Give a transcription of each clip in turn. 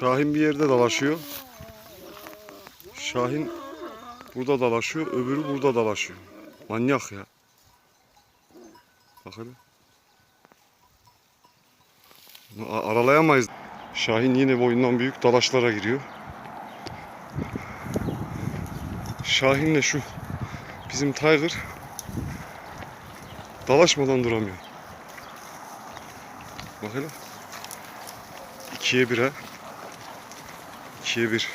Şahin bir yerde dalaşıyor. Şahin burada dalaşıyor, öbürü burada dalaşıyor. Manyak ya. Bak. Bunu aralayamayız. Şahin yine boyundan büyük dalaşlara giriyor. Şahin'le şu bizim Tiger dalaşmadan duramıyor. Bak. İkiye bir ha. İkiye bir.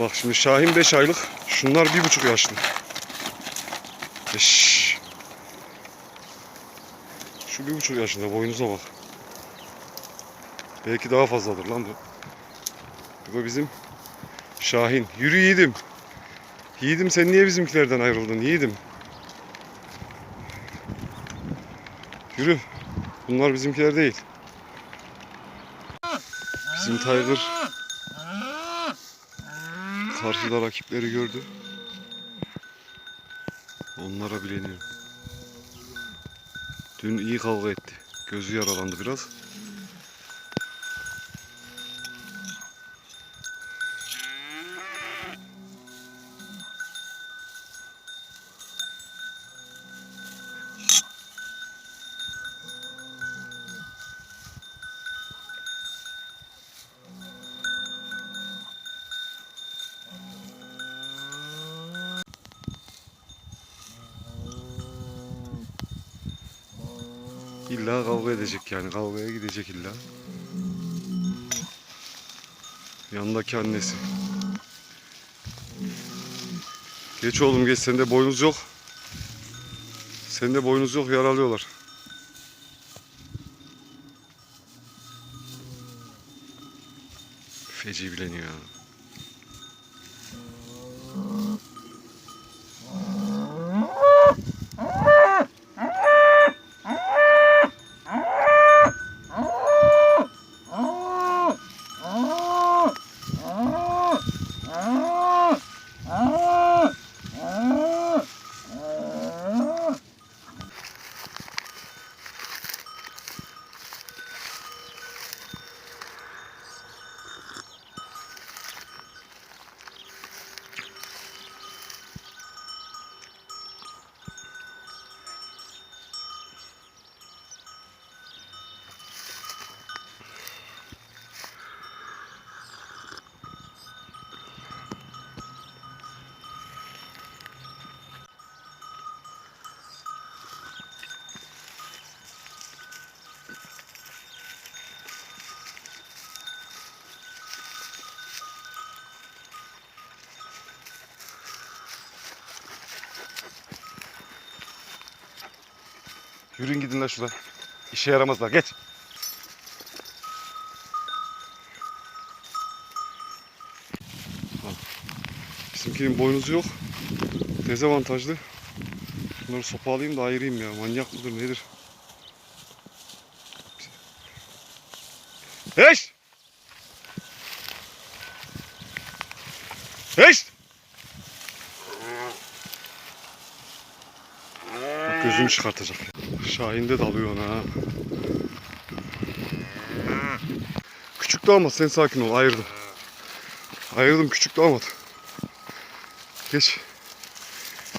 Bak şimdi Şahin 5 aylık. Şunlar bir buçuk yaşlı. Eş. Şu bir buçuk yaşında boynuza bak. Belki daha fazladır lan bu. Bu bizim Şahin. Yürü yiğidim. Yiğidim sen niye bizimkilerden ayrıldın yiğidim? Yürü. Bunlar bizimkiler değil. Bizim Tiger karşıda rakipleri gördü. Onlara bileniyor. Dün iyi kavga etti. Gözü yaralandı biraz. İlla kavga edecek yani. Kavgaya gidecek illa. Yanındaki annesi. Geç oğlum geç. Sende boynuz yok. Sende boynuz yok yaralıyorlar. Feci bileniyor ya. Yürüyün gidin lan şuradan. İşe yaramazlar. Geç. Bizimkinin boynuzu yok. Dezavantajlı. Bunları sopa alayım da ayırayım ya. Manyak mıdır nedir? Heş! Heş! Bak gözümü çıkartacak. Şahin de dalıyor ha. Küçük damat sen sakin ol ayırdım. Ayırdım küçük damat. Geç.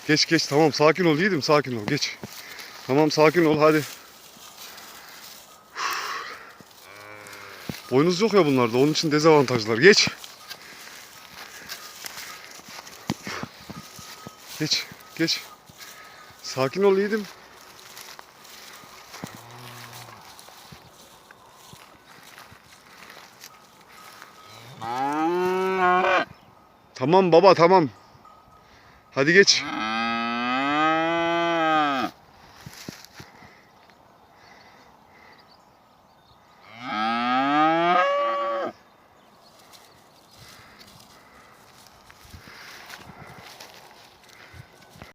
Geç geç tamam sakin ol yiğidim sakin ol geç. Tamam sakin ol hadi. Boynuz yok ya bunlarda onun için dezavantajlar. Geç. Geç geç. Sakin ol yiğidim. Tamam baba tamam. Hadi geç.